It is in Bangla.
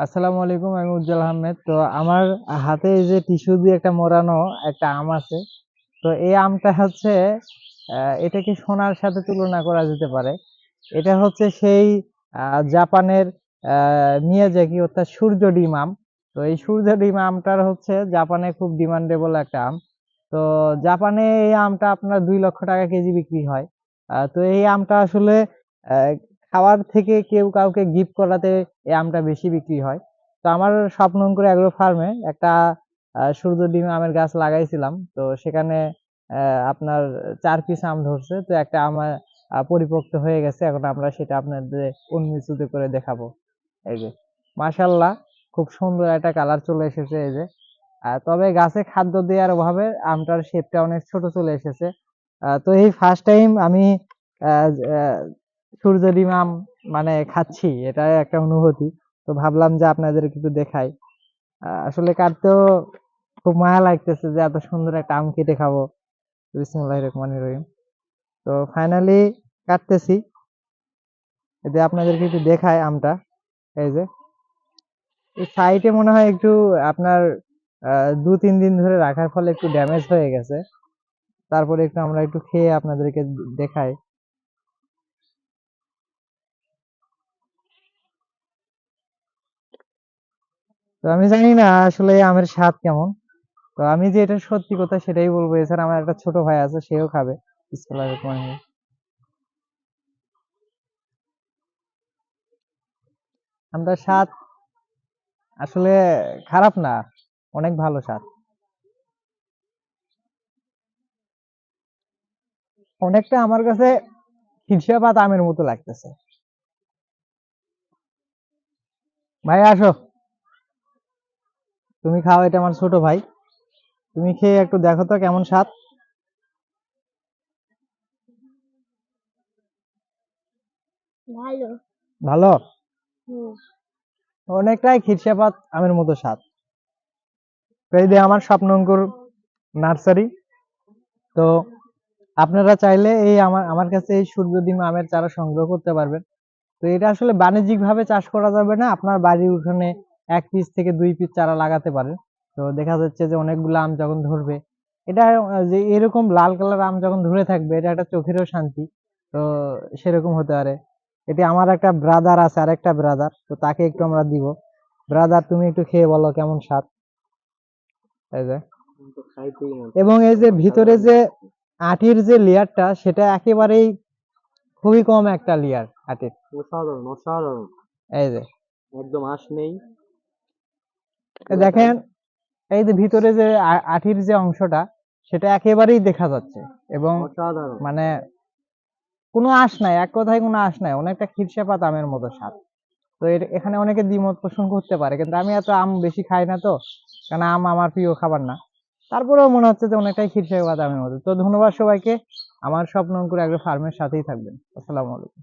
আসসালামু আলাইকুম, আমি উজ্জ্বল আহমেদ। তো আমার হাতে এই যে টিস্যু দিয়ে একটা মোড়ানো একটা আম আছে। তো এই আমটা হচ্ছে এটাকে সোনার সাথে তুলনা করা যেতে পারে? এটা হচ্ছে সেই জাপানের মিয়াজাকি অর্থাৎ সূর্য ডিম আম। তো এই সূর্য ডিম আমটার হচ্ছে জাপানে খুব ডিমান্ডেবল একটা আম। তো জাপানে এই আমটা আপনার দুই লক্ষ টাকা কেজি বিক্রি হয়। তো এই আমটা আসলে খাওয়ার থেকে কেউ কাউকে গিফট করাতে এই আমটা বেশি বিক্রি হয়। তো আমার স্বপ্নঙ্কুর অ্যাগ্রো ফার্মে একটা সূর্য ডিম আমের গাছ লাগাইছিলাম। তো সেখানে আপনার চার পিস আম ধরছে। তো একটা আম আহ, পরিপক্ত হয়ে গেছে। এখন আমরা সেটা আপনাদের উন্মিলিত করে দেখাবো। এই যে মাশাল্লাহ খুব সুন্দর একটা কালার চলে এসেছে এই যে। তবে গাছে খাদ্য দেওয়ার অভাবে আমটার শেপটা অনেক ছোট চলে এসেছে। তো এই ফার্স্ট টাইম আমি আহ, আহ, সূর্য ডিম আম মানে খাচ্ছি এটা একটা অনুভূতি। তো ভাবলাম যে আপনাদের একটু দেখাই। আসলে কাটতেও খুব মায়া লাগতেছে যে এত সুন্দর একটা আম কেটে খাব। বিসমুল্লাহ রহমানির রহিম। তো ফাইনালি কাটতেছি। এতে আপনাদেরকে একটু দেখায় আমটা এই যে। সাইটে মনে হয় একটু আপনার দু তিন দিন ধরে রাখার ফলে একটু ড্যামেজ হয়ে গেছে। তারপরে একটু আমরা একটু খেয়ে আপনাদেরকে দেখাই। তো আমি জানি না আসলে আমের স্বাদ কেমন। তো আমি যে এটা সত্যি কথা সেটাই বলব। এছাড়া আমার একটা ছোট ভাই আছে, সেও খাবে। রহিম। স্বাদ আসলে খারাপ না, অনেক ভালো স্বাদ। অনেকটা আমার কাছে হিরসাপাত আমের মতো লাগতেছে। ভাই, আসো। তুমি খাও এটা আমার ছোট ভাই। তুমি খেয়ে একটু দেখো তো কেমন স্বাদ। ভালো। ভালো? অনেকটাই খিরসাপাত আমের মতো স্বাদ। এই যে আমার স্বপ্নঙ্কুর নার্সারি। তো আপনারা চাইলে এই আমার আমার কাছে এই সূর্যডিম আমের চারা সংগ্রহ করতে পারবেন। তো এটা আসলে বাণিজ্যিক ভাবে চাষ করা যাবে না আপনার বাড়ির উঠানে এক পিস থেকে দুই পিস চারা লাগাতে পারেন তো দেখা যাচ্ছে যে অনেকগুলো আম যখন ধরবে এটা যে এরকম লাল কালার আম যখন ধরে থাকবে এটা একটা চোখেরও শান্তি। তো সেরকম হতে পারে। এটি আমার একটা ব্রাদার আছে আরেকটা ব্রাদার তো তাকে একটু আমরা দিব। ব্রাদার তুমি একটু খেয়ে বলো কেমন স্বাদ? এই যে। এবং এই যে ভিতরে যে আটির যে লেয়ারটা সেটা একেবারেই খুবই কম একটা লেয়ার আটির। অসাধারণ অসাধারণ। এই যে। একদম আঁশ নেই। দেখেন এই যে ভিতরে যে আঠির যে অংশটা সেটা একেবারেই দেখা যাচ্ছে এবং মানে কোনো আশ নাই এক কথায় কোনো আশ নাই অনেকটা খিরসাপাত আমের মতো স্বাদ। তো এর- এখানে অনেকে দ্বিমত পোষণ করতে পারে কিন্তু আমি এত আম বেশি খাই না তো কারণ আম আমার প্রিয় খাবার না। তারপরেও মনে হচ্ছে যে অনেকটাই খিরসাপাত আমের মতো। তো ধন্যবাদ সবাইকে আমার স্বপ্ন অঙ্কুর আগ্রো ফার্মের সাথেই থাকবেন। আসসালামু আলাইকুম।